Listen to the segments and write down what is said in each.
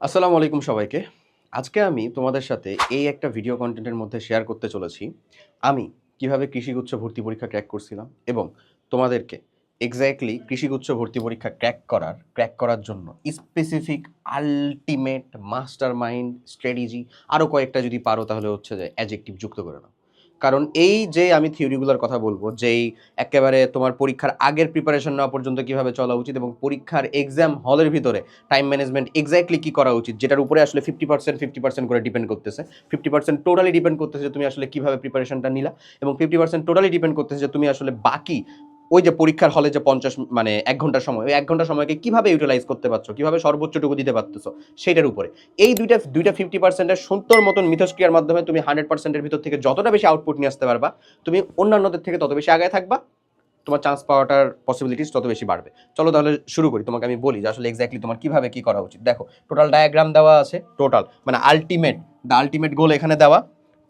আসসালামু আলাইকুম সবাইকে। আজকে আমি তোমাদের সাথে এই একটা ভিডিও কন্টেন্টের মধ্যে শেয়ার করতে চলেছি। আমি কীভাবে কৃষিগুচ্ছ ভর্তি পরীক্ষা ক্র্যাক করছিলাম এবং তোমাদেরকে এক্স্যাক্টলি কৃষিগুচ্ছ ভর্তি পরীক্ষা ক্র্যাক করার ক্র্যাক করার জন্য specific ultimate master mind strategy আরও কয়েকটা যদি পারো তাহলে হচ্ছে যে অ্যাজেক্টিভ যুক্ত করে নাও। কারণ এই যে আমি থিওরিগুলোর কথা বলব, যেই একেবারে তোমার পরীক্ষার আগের প্রিপারেশন নেওয়া পর্যন্ত কীভাবে চলা উচিত এবং পরীক্ষার এক্সাম হলের ভিতরে টাইম ম্যানেজমেন্ট এক্স্যাক্টলি কী করা উচিত, যেটার উপরে আসলে ফিফটি পার্সেন্ট ফিফটি পার্সেন্ট করে ডিপেন্ড করতেছে। ফিফটি পার্সেন্ট টোটালি ডিপেন্ড করতেছে যে তুমি আসলে কীভাবে প্রিপারেশনটা নিলা এবং ফিফটি পার্সেন্ট টোটালি ডিপেন্ড করতেছে যে তুমি আসলে বাকি ওই যে পরীক্ষার হলে যে পঞ্চাশ মানে এক ঘণ্টার সময়, ওই এক ঘণ্টার সময়কে কীভাবে ইউটিলাইজ করতে পারছ? কীভাবে সর্বোচ্চটুকু দিতে পারতেছো? সেটার উপরে। এই দুইটা দুইটা ফিফটি পার্সেন্টের সুন্দর মতন মিথস্ক্রিয়ার মাধ্যমে তুমি হান্ড্রেড পার্সেন্টের ভিতর থেকে যতটা বেশি আউটপুট নিয়ে আসতে পারবা, তুমি অন্যান্যদের থেকে তত বেশি আগায় থাকবা, তোমার চান্স পাওয়াটার পসিবিলিটিস তত বেশি বাড়বে। চলো তাহলে শুরু করি, তোমাকে আমি বলি যে আসলে এক্স্যাক্টলি তোমার কীভাবে কী করা উচিত। দেখো টোটাল ডায়াগ্রাম দেওয়া আছে টোটাল মানে আলটিমেট দ্য আলটিমেট গোল এখানে দেওয়া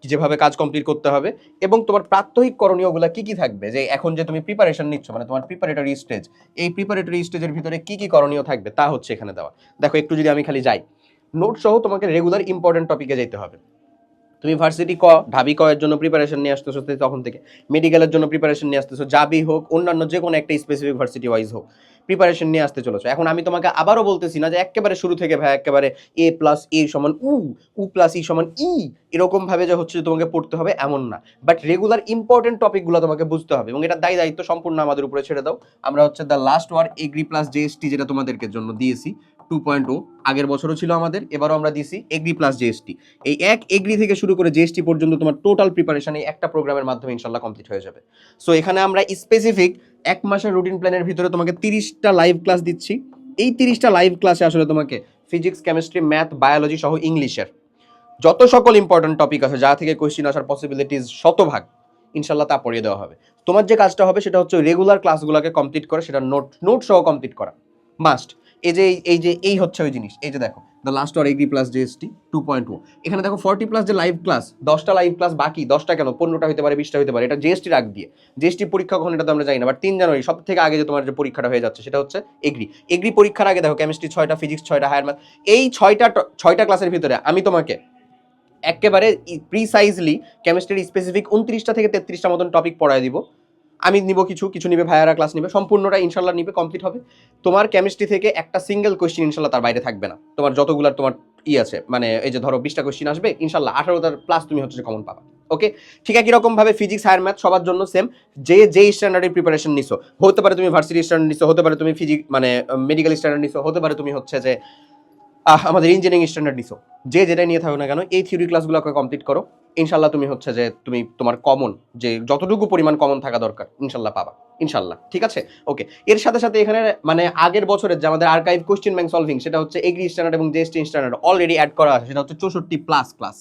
যেভাবে কাজ কমপ্লিট করতে হবে এবং তোমার প্রাত্যহিক করণীয়গুলো কি কি থাকবে? যে এখন যে তুমি প্রিপারেশন নিচ্ছ মানে তোমার প্রিপারেটরি স্টেজ এই প্রিপারেটরি স্টেজের ভিতরে কি কি করণীয় থাকবে তা হচ্ছে এখানে দেওয়া। দেখো, একটু যদি আমি খালি যাই। নোট সহ তোমাকে রেগুলার ইম্পর্টেন্ট টপিকে যেতে হবে। তুমি ভার্সিটি ক, ঢাবি ক এর জন্য প্রিপারেশন নিয়ে আসতেছো তখন থেকে। মেডিকেলের জন্য প্রিপারেশন নিয়ে আসতেছো, যাবি হোক, অন্যান্য যে কোনো একটা স্পেসিফিক ভার্সিটি ওয়াইজ হোক প্রিপারেশন নিয়ে আসতে চলেছো। এখন আমি তোমাকে আবারও বলতেছি না যে একেবারে শুরু থেকে ভাই, একেবারে এ প্লাস এ সমান উ উ প্লাস ই সমান ই এরকমভাবে যে হচ্ছে তোমাকে পড়তে হবে এমন না। বাট রেগুলার ইম্পর্টেন্ট টপিকগুলো তোমাকে বুঝতে হবে এবং এটা দায়ী দায়িত্ব সম্পূর্ণ আমাদের উপরে ছেড়ে দাও। আমরা হচ্ছে the last war agri plus GST যেটা তোমাদেরকে জন্য দিয়েছি। টু পয়েন্ট ও আগের বছরও ছিল আমাদের, এবারও আমরা দিছি এগ্রি প্লাস জিএসটি এই এক এগ্রি থেকে শুরু করে জিএসটি পর্যন্ত তোমার টোটাল প্রিপারেশন এই একটা প্রোগ্রামের মাধ্যমে ইনশাল্লাহ কমপ্লিট হয়ে যাবে। সো এখানে আমরা স্পেসিফিক এক মাসের রুটিন প্ল্যানের ভিতরে তোমাকে তিরিশটা লাইভ ক্লাস দিচ্ছি। এই তিরিশটা লাইভ ক্লাসে আসলে তোমাকে ফিজিক্স কেমিস্ট্রি ম্যাথ বায়োলজি সহ ইংলিশের যত সকল ইম্পর্টেন্ট টপিক আছে, যা থেকে কোয়েশ্চিন আসার পসিবিলিটিস শতভাগ ইনশাল্লাহ তা পড়িয়ে দেওয়া হবে। তোমার যে কাজটা হবে, সেটা হচ্ছে রেগুলার ক্লাসগুলোকে কমপ্লিট করা, সেটা নোট নোট সহ কমপ্লিট করা। মাস্ট এই যে এই যে, এই হচ্ছে ওই জিনিস। এই যে দেখো the last or agri plus GST two point two এখানে দেখো ফর্টি প্লাস যে লাইভ ক্লাস দশটা লাইভ ক্লাস বাকি, দশটা কেন? পনেরোটা হতে পারে, বিশটা হতে পারে, এটা জিএসটি রাখ দিয়ে। জিএসটি পরীক্ষা কখন, এটা তো আমরা জানি না বাট তিন জানুয়ারি সব থেকে আগে যে তোমার যে পরীক্ষাটা হয়ে যাচ্ছে, সেটা হচ্ছে এগ্রি এগ্রি পরীক্ষার আগে দেখো কেমিস্ট্রি ছয়টা ফিজিক্স ছয়টা হায়ার ম্যাথ এই ছয়টা ছয়টা ক্লাসের ভিতরে আমি তোমাকে একেবারে প্রিসাইজলি কেমিস্ট্রির স্পেসিফিক উনত্রিশটা থেকে তেত্রিশটা মতন টপিক পড়ায় দিব। আমি নিব কিছু কিছু নিবে ভাইয়ারা ক্লাস নিবে, সম্পূর্ণটা ইনশাল্লাহ নিবে কমপ্লিট হবে। তোমার কেমিস্ট্রি থেকে একটা সিঙ্গেল কোয়েশ্চেন ইনশাল্লাহ তার বাইরে থাকবে না। তোমার যতগুলার তোমার ই আছে মানে এই যে ধরো বিশটা কোয়েশ্চেন আসবে, ইনশাল্লাহ আঠারোটার প্লাস তুমি হচ্ছে কমন পাবা। ওকে ঠিক একই রকম ভাবে ফিজিক্স হায়ার ম্যাথ সবার জন্য সেম যে যে স্ট্যান্ডার্ডের প্রিপারেশন নিছো, হতে পারে তুমি ভার্সিটি স্ট্যান্ডার্ড নিছো, হতে পারে তুমি ফিজিক্স মানে মেডিকেল স্ট্যান্ডার্ড নিছো, হতে পারে তুমি হচ্ছে যে আমাদের ইঞ্জিনিয়ারিং স্ট্যান্ডার্ড নিছো। যে যেটাই নিয়ে থাকো না কেন, এই থিওরি ক্লাসগুলোকে কমপ্লিট করো। ইনশাল্লাহ তুমি হচ্ছে যে, তুমি তোমার কমন যে যতটুকু পরিমাণ কমন থাকা দরকার ইনশাল্লাহ পাবা। ইনশাল্লাহ ঠিক আছে? ওকে এর সাথে সাথে এখানে মানে আগের বছরের যে আমাদের আর্কাইভ কোশ্চেন ব্যাংক সলভিং সেটা হচ্ছে এগ্রি স্ট্যান্ডার্ড এবং জেএসটি স্ট্যান্ডার্ড অলরেডি অ্যাড করা আছে, সেটা হচ্ছে চৌষট্টি প্লাস ক্লাস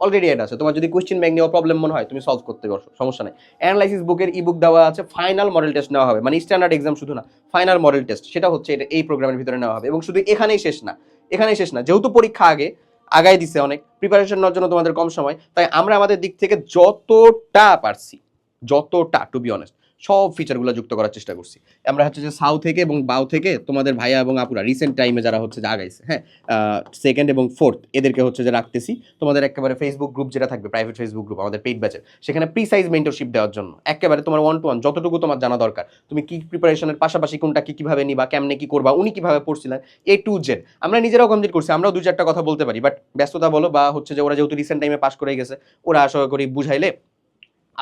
অলরেডি অ্যাড আছে। তোমার যদি কোশ্চেন ব্যাংক নিয়ে প্রবলেম মনে হয়, তুমি সলভ করতে পারো সমস্যা নেই। অ্যানালাইসিস বুকের ই বুক দেওয়া আছে ফাইনাল মডেল টেস্ট নেওয়া হবে। মানে স্ট্যান্ডার্ড এক্সাম শুধু না ফাইনাল মডেল টেস্ট সেটা হচ্ছে এটা এই প্রোগ্রামের ভিতরে নেওয়া হবে। এবং শুধু এখানেই শেষ না এখানেই শেষ না। যেহেতু পরীক্ষা আগে, আগায় দিছে অনেক প্রিপারেশন নেওয়ার জন্য তোমাদের কম সময়, তাই আমরা আমাদের দিক থেকে যতটা পারছি, যতটা টু বি অনেস্ট সব ফিচারগুলো যুক্ত করার চেষ্টা করছি। আমরা হচ্ছে যে সাউ থেকে এবং বাউ থেকে তোমাদের ভাইয়া এবং আপুরা রিসেন্ট টাইমে যারা হচ্ছে যে আগাইছে হ্যাঁ? সেকেন্ড এবং ফোর্থ এদেরকে হচ্ছে যে রাখতেছি। তোমাদের একেবারে ফেসবুক গ্রুপ যেটা থাকবে প্রাইভেট ফেসবুক গ্রুপ আমাদের পেইড ব্যাচের সেখানে প্রিসাইজ মেন্টরশিপ দেওয়ার জন্য। একেবারে তোমার ওয়ান টু ওয়ান যতটুকু তোমার জানা দরকার, তুমি কি প্রিপারেশনের পাশাপাশি কোনটা কি কীভাবে নিবা, কেমনে কি করবা, উনি কীভাবে পড়ছিলেন এ টু জেড আমরা নিজেরাও কমপ্লিট করছি, আমরাও দু চারটা কথা বলতে পারি বাট ব্যস্ততা বলো বা হচ্ছে যে ওরা যেহেতু রিসেন্ট টাইমে পাস করে গেছে, ওরা আশা করি বুঝাইলে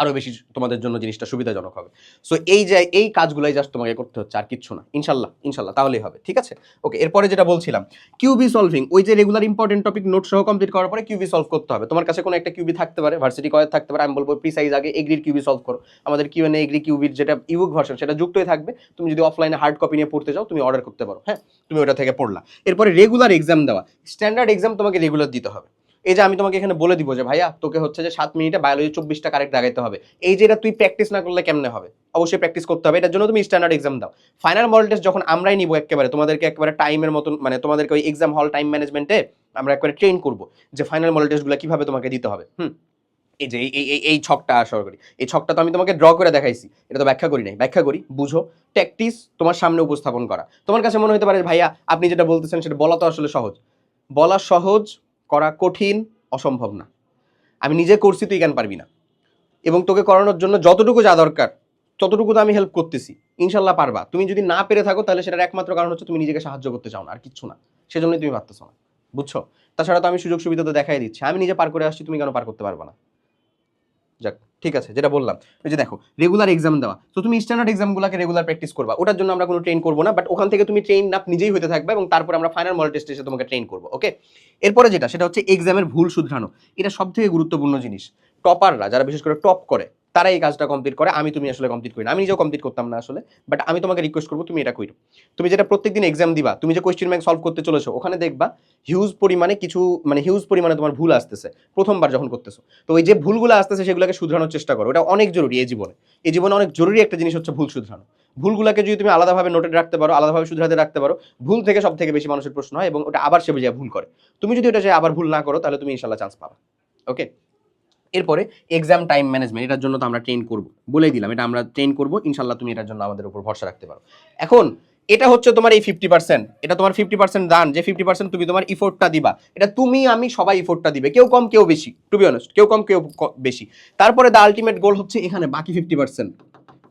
আরও বেশি তোমাদের জন্য জিনিসটা সুবিধাজনক হবে। সো এই যে, এই কাজগুলোই জাস্ট তোমাকে করতে হচ্ছে আর কিচ্ছু না। ইনশাল্লাহ ইনশাল্লাহ, তাহলেই হবে, ঠিক আছে? ওকে এরপরে যেটা বলছিলাম, কিউবি সলভিং ওই যে রেগুলার ইম্পর্টেন্ট টপিক নোট সহ কমপ্লিট করার পরে কিউবি সলভ করতে হবে। তোমার কাছে কোনো একটা কিউবি থাকতে পারে ভার্সিটি কয়েক থাকতে পারে, আমি বলব প্রিসাইজ আগে এগ্রির কিউবি সলভ করো। আমাদের কিউ এন এগ্রি কিউবির যেটা ইউক ভার্সন সেটা যুক্তই থাকবে। তুমি যদি অফলাইনে হার্ড কপি নিয়ে পড়তে চাও তুমি অর্ডার করতে পারো হ্যাঁ? তুমি ওটা থেকে পড়লা। এরপরে রেগুলার এক্সাম দেওয়া। স্ট্যান্ডার্ড এক্সাম তোমাকে রেগুলার দিতে হবে। এই যে আমি তোমাকে এখানে বলে দিব যে, ভাইয়া, তোকে হচ্ছে যে সাত মিনিটে বায়োলজি চব্বিশটা কারেক্ট দাগাইতে হবে। এই যে এটা তুই প্র্যাকটিস না করলে কেমনে হবে? অবশ্যই প্র্যাকটিস করতে হবে। এটার জন্য তুমি স্ট্যান্ডার্ড এক্সাম দাও। ফাইনাল মডেল টেস্ট যখন আমরাই নিব একেবারে, তোমাদেরকে একেবারে টাইমের মতন মানে তোমাদেরকে ওই এক্সাম হল টাইম ম্যানেজমেন্টে আমরা একবারে ট্রেন করব যে ফাইনাল মডেল টেস্টগুলো কীভাবে তোমাকে দিতে হবে। হুম? এই যে, এই- এই, এই- ছকটা আসা করি। এই ছকটা তো আমি তোমাকে ড্র করে দেখাইছি। এটা তো ব্যাখ্যা করি নাই। ব্যাখ্যা করি, বুঝো প্র্যাকটিস তোমার সামনে উপস্থাপন করা। তোমার কাছে মনে হতে পারে ভাইয়া, আপনি যেটা বলতেছেন সেটা বলা তো আসলে সহজ। বলা সহজ করা কঠিন, অসম্ভব না। আমি নিজে করছি, তুই কেন পারবি না? এবং তোকে করানোর জন্য যতটুকু যা দরকার, ততটুকু তো আমি হেল্প করতেছি। ইনশাল্লাহ পারবা। তুমি যদি না পেরে থাকো, তাহলে সেটার একমাত্র কারণ হচ্ছে তুমি নিজেকে সাহায্য করতে চাও না, আর কিচ্ছু না। সেজন্যই তুমি পারতেছো না। বুঝছ? তাছাড়া তো আমি সুযোগ সুবিধা তো দেখাই দিচ্ছি। আমি নিজে পার করে আসছি, তুমি কেন পার করতে পারবে না? যাক। ঠিক আছে, যেটা বললাম। ওই যে দেখো রেগুলার এক্সাম দেওয়া। তো তুমি স্ট্যান্ডার্ড এক্সামগুলোকে রেগুলার প্র্যাকটিস করবা। ওটার জন্য আমরা কোনো ট্রেন করব না বাট ওখান থেকে তুমি ট্রেন আপ নিজেই হতে থাকবে এবং তারপরে আমরা ফাইনাল মডেল টেস্টে এসে তোমাকে ট্রেন করব ওকে এরপরে যেটা, সেটা হচ্ছে এক্সামের ভুল শুধরানো। এটা সব থেকে গুরুত্বপূর্ণ জিনিস। টপাররা যারা বিশেষ করে টপ করে তারা এই কাজটা কমপ্লিট করে, আমি তুমি আসলে কমপ্লিট করি না। আমি নিজেও কমপ্লিট করতাম না আসলে বাট আমি তোমাকে রিকোয়েস্ট করব, তুমি এটা করো তুমি যেটা প্রত্যেকদিন এক্সাম দিবা, তুমি যে কোয়েশ্চেন ব্যাংক সলভ করতে চলেছো, ওখানে দেখবা হিউজ পরিমাণে কিছু মানে হিউজ পরিমাণে তোমার ভুল আসতেছে, প্রথমবার যখন করতেছো। তো ওই যে ভুলগুলো আসতেছে, সেগুলোকে শুধরানোর চেষ্টা করো। এটা অনেক জরুরি এই জীবনে। এই জীবনে অনেক জরুরি একটা জিনিস হচ্ছে ভুল শুধরানো। ভুলগুলোকে যদি তুমি আলাদাভাবে নোটে রাখতে পারো, আলাদাভাবে শুধরাতে রাখতে পারো, ভুল থেকে সব থেকে বেশি মানুষের প্রশ্ন হয় এবং ওটা আবার সে বুঝে ভুল করে। তুমি যদি ওটা যে আবার ভুল না করো, তাহলে তুমি ইনশাল্লাহ চান্স পাবা। ওকে এরপরে এক্সাম টাইম ম্যানেজমেন্ট এটার জন্য তো আমরা ট্রেন করব। বলেই দিলাম, এটা আমরা ট্রেন করব ইনশাল্লাহ তুমি এটার জন্য আমাদের উপর ভরসা রাখতে পারো। এখন, এটা হচ্ছে তোমার এই ফিফটি পার্সেন্ট এটা তোমার ফিফটি পার্সেন্ট দান যে ফিফটি পার্সেন্ট তুমি তোমার ইফোর্টটা দিবা, এটা তুমি, আমি সবাই ইফোর্টটা দিবে, কেউ কম, কেউ বেশি টু বি অনেস্ট কেউ কম, কেউ বেশি। তারপরে দ্য আলটিমেট গোল হচ্ছে এখানে, বাকি ফিফটি পার্সেন্ট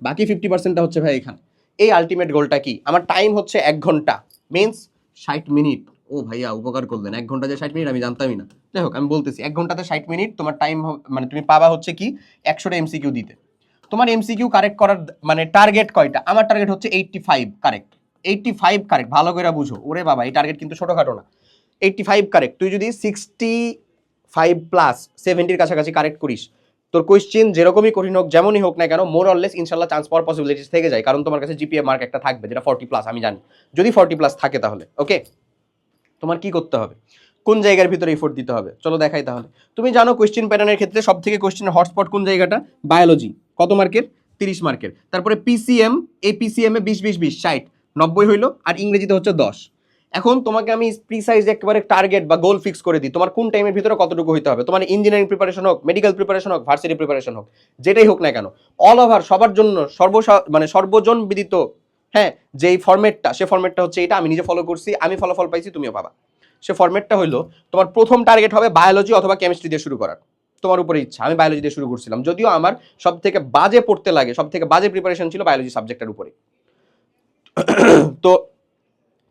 বাকি ফিফটি পার্সেন্টটা হচ্ছে ভাই এখানে। এই আলটিমেট গোলটা কি? আমার টাইম হচ্ছে এক ঘণ্টা মিনস ষাট মিনিট ও ভাইয়া উপকার করলেন। এক ঘণ্টা যে ষাট মিনিট আমি জানতামই না। যাই হোক, আমি বলতেছি, এক ঘন্টাতে ষাট মিনিট, তোমার টাইম মানে তুমি পাবা হচ্ছে কি, একশোটা এমসিকিউ দিতে। তোমার এমসিকিউ কারেক্ট করার মানে টার্গেট কয়টা? আমার টার্গেট হচ্ছে eighty five correct eighty five correct ভালো করে বুঝো। ওরে বাবা, এই টার্গেট কিন্তু ছোটোখাটো না। এইটটি ফাইভ কারেক্ট তুই যদি সিক্সটি ফাইভ প্লাস সেভেন্টির কাছাকাছি কারেক্ট করিস, তোর কোয়েশ্চেন যেরকমই কঠিন হোক, যেমনই হোক না কেন মোর অরলেস ইনশাল্লাহ চান্স পাওয়ার পসিবিলিটিস থেকে যায়। কারণ তোমার কাছে জিপিএ মার্ক একটা থাকবে, যেটা ফর্টি প্লাস আমি জানি। যদি ফর্টি প্লাস থাকে তাহলে ওকে তোমার কি করতে হবে? কোন জায়গার ভিতরে এফোর্ট দিতে হবে? চলো দেখাই তাহলে। তুমি জানো কোয়েশ্চেন প্যাটার্নের ক্ষেত্রে সব থেকে কোয়েশ্চেনের হটস্পট কোন জায়গাটা? বায়োলজি কত মার্কের তিরিশ মার্কের তারপরে পিসিএম এই পিসিএম বিশ বিশ বিশ, ষাট, নব্বই হইল আর ইংরেজিতে হচ্ছে দশ। এখন তোমাকে আমি প্রিসাইজ একেবারে টার্গেট বা গোল ফিক্স করে দিই। তোমার কোন টাইমের ভিতরে কতটুকু হইতে হবে? তোমার ইঞ্জিনিয়ারিং প্রিপারেশন হোক মেডিকেল প্রিপারেশন হোক ভার্সিটি প্রিপারেশন হোক, যেটাই হোক না কেন অল ওভার সবার জন্য সর্ব মানে সর্বজন বিদিত হ্যাঁ যেই ফর্মেটটা সে ফর্মেটটা হচ্ছে এটা, আমি নিজে ফলো করছি, আমি ফলাফল পাইছি, তুমিও পাবা। সে ফর্মেটটা হলো তোমার প্রথম টার্গেট হবে বায়োলজি অথবা কেমিস্ট্রি দিয়ে শুরু করার। তোমার উপরে ইচ্ছা, আমি বায়োলজি দিয়ে শুরু করছিলাম। যদিও আমার সব থেকে বাজে পড়তে লাগে সব থেকে বাজে প্রিপারেশন ছিল বায়োলজি সাবজেক্টের উপরে তো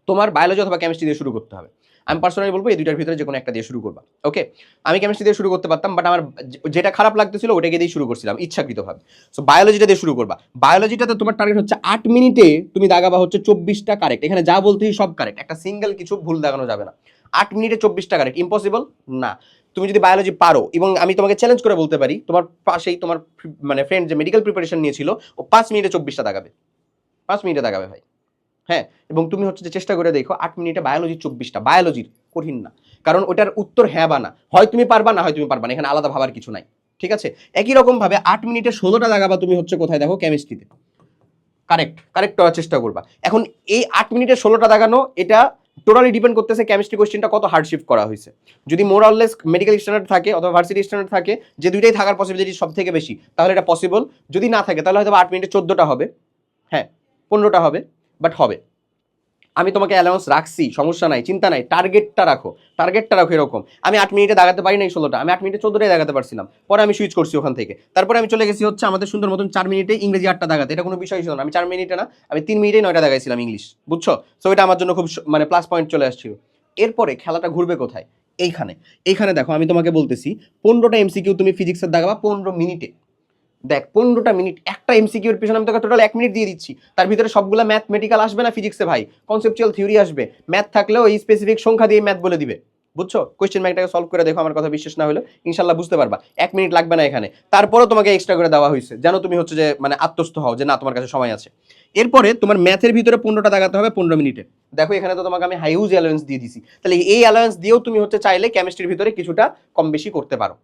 তোমার বায়োলজি অথবা কেমিস্ট্রি দিয়ে শুরু করতে হবে। আমি পার্সোনালি বলব, এই দুইটার ভিতরে যে কোনো একটা দিয়ে শুরু করবা ওকে আমি কেমিস্ট্রি দিয়ে শুরু করতে পারতাম বাট আমার যেটা খারাপ লাগতেছিল ওটাকে দিয়ে শুরু করছিলাম, ইচ্ছাকৃতভাবে। সো বায়োলজিটা দিয়ে শুরু করবা। বায়োলজিটাতে তোমার টার্গেট হচ্ছে আট মিনিটে তুমি দাগাবা হচ্ছে চব্বিশটা কারেক্ট এখানে যা বলতেই সব কারেক্ট একটা সিঙ্গেল কিছু ভুল দাগানো যাবে না। আট মিনিটে চব্বিশটা কারেক্ট ইম্পসিবল না। তুমি যদি বায়োলজি পারো, এবং আমি তোমাকে চ্যালেঞ্জ করে বলতে পারি, তোমার পাশেই তোমার মানে ফ্রেন্ড যে মেডিকেল প্রিপারেশন নিয়েছিল, ও পাঁচ মিনিটে চব্বিশটা দাগাবে। পাঁচ মিনিটে দাগাবে ভাই। হ্যাঁ এবং তুমি হচ্ছে যে চেষ্টা করে দেখো, আট মিনিটে বায়োলজি চব্বিশটা। বায়োলজির কঠিন না। কারণ ওটার উত্তর হ্যাঁ বা না। হয় তুমি পারবা, না হয় তুমি পারবা না। এখানে আলাদা ভাবার কিছু নাই। ঠিক আছে? একই রকম ভাবে আট মিনিটে ষোলোটা দাগাবা তুমি হচ্ছে কোথায়? দেখো কেমিস্ট্রিতে কারেক্ট কারেক্ট করার চেষ্টা করবা। এখন এই আট মিনিটে ষোলোটা দাগানো এটা টোটালি ডিপেন্ড করতেছে কেমিস্ট্রি কোশ্চেনটা কত হার্ডশিফট করা হয়েছে। যদি মোরাললেস মেডিকেল স্ট্যান্ডার্ড থাকে অথবা ভার্সিটি স্ট্যান্ডার্ড থাকে, যে দুইটাই থাকার পসিবিলিটি সব থেকে বেশি, তাহলে এটা পসিবল যদি না থাকে, তাহলে হয়তো আট মিনিটে চোদ্দোটা হবে। হ্যাঁ পনেরোটা হবে। বাট হবে। আমি তোমাকে অ্যালাউন্স রাখছি, সমস্যা নাই, চিন্তা নাই টার্গেটটা রাখো। টার্গেটটা রাখো এরকম। আমি আট মিনিটে দাগাতে পারি নাই ষোলোটা, আমি আট মিনিটে চোদ্দোটাই দাগাতে পারছিলাম। পরে আমি সুইচ করছি ওখান থেকে। তারপরে আমি চলে গেছি হচ্ছে আমাদের সুন্দর মতন চার মিনিটে ইংরেজি আটটা দাগাতে। এটা কোনো বিষয় ছিল না। আমি চার মিনিটে না, আমি তিন মিনিটে নয়টা দাগাইছিলাম ইংলিশ বুঝছ? সো এটা আমার জন্য খুব মানে প্লাস পয়েন্ট চলে আসছিল। এরপরে খেলাটা ঘুরবে কোথায়? এইখানে। এইখানে দেখো, আমি তোমাকে বলতেছি, পনেরোটা এমসিকিউ তুমি ফিজিক্সের দাগাবা পনেরো মিনিটে। দেখ, পনেরোটা মিনিট একটা এমসিকিউর পিছনে আমি তোকে টোটাল এক মিনিট দিয়ে দিচ্ছি। তার ভিতরে সবগুলো ম্যাথমেটিক্যাল আসবে না ফিজিক্সে ভাই? কনসেপচুয়াল থিওরি আসবে। ম্যাথ থাকলেও এই স্পেসিফিক সংখ্যা দিয়ে ম্যাথ বলে দিবে। বুঝছ? কোয়েশ্চেন ব্যাংকটাকে সলভ করে দেখো, আমার কথা বিশ্বাস না হলে। ইনশাল্লাহ বুঝতে পারবা। এক মিনিট লাগবে না এখানে। তারপরেও তোমাকে এক্সট্রা করে দেওয়া হয়েছে। যেন তুমি হচ্ছে যে মানে আত্মস্থ হও যে, না, তোমার কাছে সময় আছে। এরপরে তোমার ম্যাথের ভিতরে পনেরোটা দাগাতে হবে পনেরো মিনিটে দেখো, এখানে তো তোমাকে আমি হাইউজ অ্যালায়েন্স দিয়ে দিছি। তাহলে এই অ্যালায়েন্স দিয়েও তুমি হচ্ছে চাইলে কেমিস্ট্রির ভিতরে কিছুটা কম বেশি করতে পারো।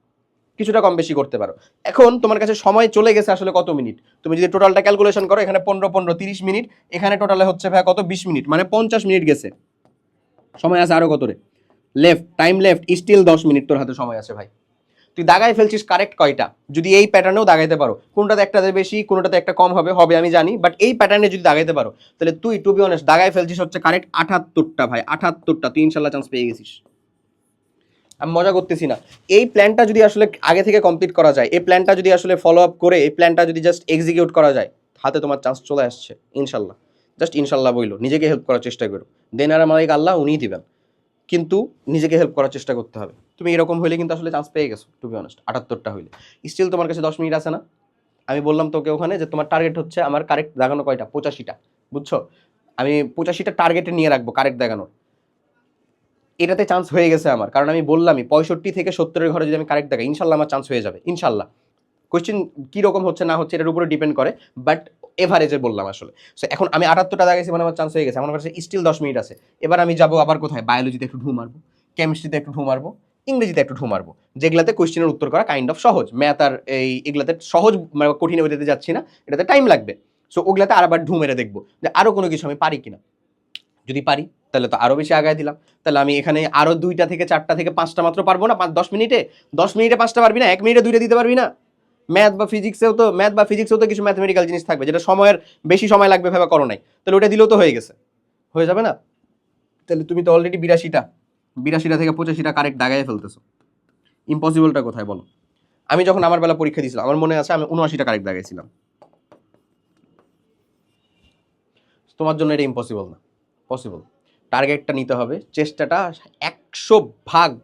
কিছুটা কম বেশি করতে পারো। এখন তোমার কাছে সময় চলে গেছে আসলে কত মিনিট? তুমি যদি টোটালটা ক্যালকুলেশন করো, এখানে পনেরো পনেরো, তিরিশ মিনিট, এখানে টোটালে হচ্ছে ভাই কত? বিশ মিনিট মানে পঞ্চাশ মিনিট গেছে। সময় আছে আরও কত রে লেফট টাইম লেফট স্টিল দশ মিনিট তোর হাতে সময় আছে ভাই। তুই দাগাই ফেলছিস কারেক্ট কয়টা? যদি এই প্যাটার্নেও দাগাইতে পারো। কোনটাতে একটাতে বেশি, কোনটাতে একটা কম হবে হবে আমি জানি বাট এই প্যাটার্নে যদি দাগাইতে পারো, তাহলে তুই টু বি অনেস্ট দাগাই ফেলছিস হচ্ছে কারেক্ট আঠাত্তরটা ভাই, আঠাত্তরটা, তুই ইনশাল্লাহ চান্স পেয়ে গেছিস। আমি মজা করতেছি না। এই প্ল্যানটা যদি আসলে আগে থেকে কমপ্লিট করা যায়, এই প্ল্যানটা যদি আসলে ফলো আপ করে, এই প্ল্যানটা যদি জাস্ট এক্সিকিউট করা যায়, হাতে তোমার চান্স চলে আসছে, ইনশাল্লাহ। জাস্ট ইনশাল্লাহ বইলো, নিজেকে হেল্প করার চেষ্টা করো। দেন আর মালিক আল্লাহ উনিই দিবেন। কিন্তু নিজেকে হেল্প করার চেষ্টা করতে হবে। তুমি এরকম হইলে কিন্তু আসলে চান্স পেয়ে গেছো টু বি অনেস্ট আটাত্তরটা হইলে। স্টিল তোমার কাছে দশ মিনিট আছে না? আমি বললাম তোকে ওখানে যে তোমার টার্গেট হচ্ছে আমার কারেক্ট দেখানো কয়টা? পঁচাশিটা। বুঝছ? আমি পঁচাশিটা টার্গেটে নিয়ে রাখব কারেক্ট দেখানোর। এটাতে চান্স হয়ে গেছে আমার। কারণ আমি বললামই, পঁয়ষট্টি থেকে সত্তরের ঘরে যদি আমি কারেক্ট দেখাই, ইনশাল্লাহ আমার চান্স হয়ে যাবে, ইনশাল্লাহ। কোয়েশ্চেন কীরকম হচ্ছে, না হচ্ছে, এটার উপরে ডিপেন্ড করে বাট এভারেজে বললাম আসলে। সো এখন আমি আটাত্তরটা দেখাইছি মানে আমার চান্স হয়ে গেছে। আমার কাছে স্টিল দশ মিনিট আছে। এবার আমি যাব আবার কোথায়? বায়োলজিতে একটু ঢু মারবো কেমিস্ট্রিতে একটু ঢু মারবো ইংরেজিতে একটু ঢু মারবো। যেগুলাতে কোয়েশ্চেনের উত্তর করা কাইন্ড অফ সহজ। ম্যাথ আর এই এগুলাতে সহজ মানে কঠিন ওইটাতে যাচ্ছি না, এটাতে টাইম লাগবে। সো ওগুলাতে আবার ঢু মেরে দেখব যে আরও কোনো কিছু আমি পারি কিনা। যদি পারি তাহলে তো আরও বেশি আগায় দিলাম। তাহলে আমি এখানে আরও দুইটা থেকে চারটা থেকে পাঁচটা মাত্র পারব না? পাঁচ, দশ মিনিটে? দশ মিনিটে পাঁচটা পারবি না? এক মিনিটে দুইটা দিতে পারবি না? ম্যাথ বা ফিজিক্সেও তো ম্যাথ বা ফিজিক্সেও তো কিছু ম্যাথমেটিক্যাল জিনিস থাকবে, যেটা সময়ের বেশি সময় লাগবে ভেবে করো নাই। তাহলে ওটা দিলেও তো হয়ে গেছে। হয়ে যাবে না? তাহলে তুমি তো অলরেডি বিরাশিটা। বিরাশিটা থেকে পঁচাশিটা কারেক্ট দাগায় ফেলতেছো। ইম্পসিবলটা কোথায় বলো? আমি যখন আমার বেলা পরীক্ষা দিয়েছিলাম, আমার মনে আছে আমি উনআশিটা কারেক্ট দাগাইছিলাম। তোমার জন্য এটা ইম্পসিবল না। পসিবল টার্গেটটা নিতে হবে, চেষ্টাটা একশো ভাগ,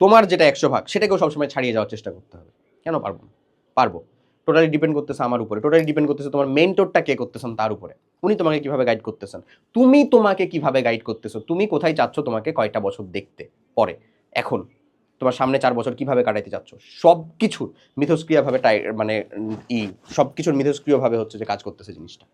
তোমার যেটা একশো ভাগ, সেটাকেও সবসময় ছাড়িয়ে যাওয়ার চেষ্টা করতে হবে। কেন পারব না? পারব। টোটালি ডিপেন্ড করতেছে আমার উপরে। টোটালি ডিপেন্ড করতেছে তোমার মেন্টরটা কে করতেছেন তার উপরে। উনি তোমাকে কীভাবে গাইড করতেছেন? তুমি তোমাকে কীভাবে গাইড করতেছো? তুমি কোথায় চাচ্ছ তোমাকে কয়টা বছর দেখতে? পরে। এখন। তোমার সামনে চার বছর কীভাবে কাটাইতে চাচ্ছ? সব কিছুর মিথস্ক্রিয়াভাবে টাই মানে ই সব কিছুর মিথস্ক্রিয়ভাবে হচ্ছে যে কাজ করতেছে জিনিসটা।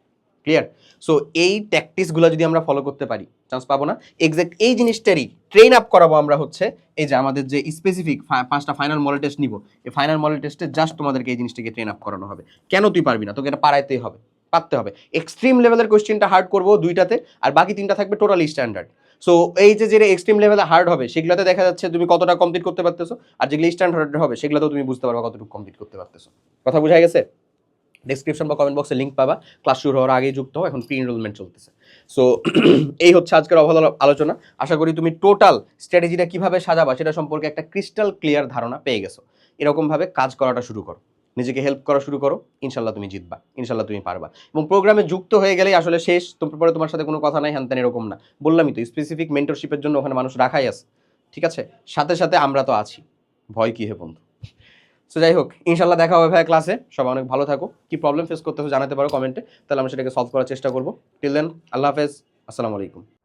ক্লিয়ার সো এই ট্যাকটিসগুলো যদি আমরা ফলো করতে পারি চান্স পাবো না। এক্সাক্ট এই জিনিসটারই ট্রেন আপ করাবো আমরা হচ্ছে, এই যে আমাদের যে স্পেসিফিক পাঁচটা ফাইনাল মডেল টেস্ট নিব। এই ফাইনাল মডেল টেস্টে জাস্ট তোমাদেরকে এই জিনিসটাকে ট্রেন আপ করানো হবে। কেন তুই পারবি না? তোকে এটা পারাইতেই হবে, পারতে হবে। এক্সট্রিম লেভেলের কোয়েশ্চেনটা হার্ড করব দুইটাতে, আর বাকি তিনটা থাকবে টোটালি স্ট্যান্ডার্ড সো এই যে যেটা এক্সট্রিম লেভেলে হার্ড হবে, সেগুলোতে দেখা যাচ্ছে তুমি কতটা কমপ্লিট করতে পারতেছো, আর যেগুলো স্ট্যান্ডার্ড হবে, সেগুলোতেও তুমি বুঝতে পারবা কতটুকু কমপ্লিট করতে পারতেছো। কথা বোঝা গেছে? ডেসক্রিপশন বা কমেন্ট বক্সে লিঙ্ক পাবা। ক্লাস শুরু হওয়ার আগেই যুক্ত হও, এখন প্রি এনরোলমেন্ট চলতেছে। সো এই হচ্ছে আজকের অভাল আলোচনা। আশা করি তুমি টোটাল স্ট্র্যাটেজিটা কীভাবে সাজাবা সেটা সম্পর্কে একটা ক্রিস্টাল ক্লিয়ার ধারণা পেয়ে গেছো। এরকমভাবে কাজ করাটা শুরু করো। নিজেকে হেল্প করা শুরু করো। ইনশাল্লাহ তুমি জিতবা। ইনশাল্লাহ তুমি পারবা। এবং প্রোগ্রামে যুক্ত হয়ে গেলেই আসলে শেষ। তারপরে তোমার সাথে কোনো কথা নাই, হ্যান এরকম না। বললামই তো স্পেসিফিক মেন্টরশিপের জন্য ওখানে মানুষ রাখাই আছে। ঠিক আছে? সাথে সাথে আমরা তো আছি। ভয় কি হে বন্ধু? সো যাই হোক, ইনশাল্লাহ দেখা হবে ভাই ক্লাসে সবাই অনেক ভালো থাকো। কি প্রবলেম ফেস করতেছো জানাতে পারো কমেন্টে তাহলে আমরা সেটাকে সলভ করার চেষ্টা করব। টিল দেন আল্লাহ হাফেজ। আসসালামু আলাইকুম।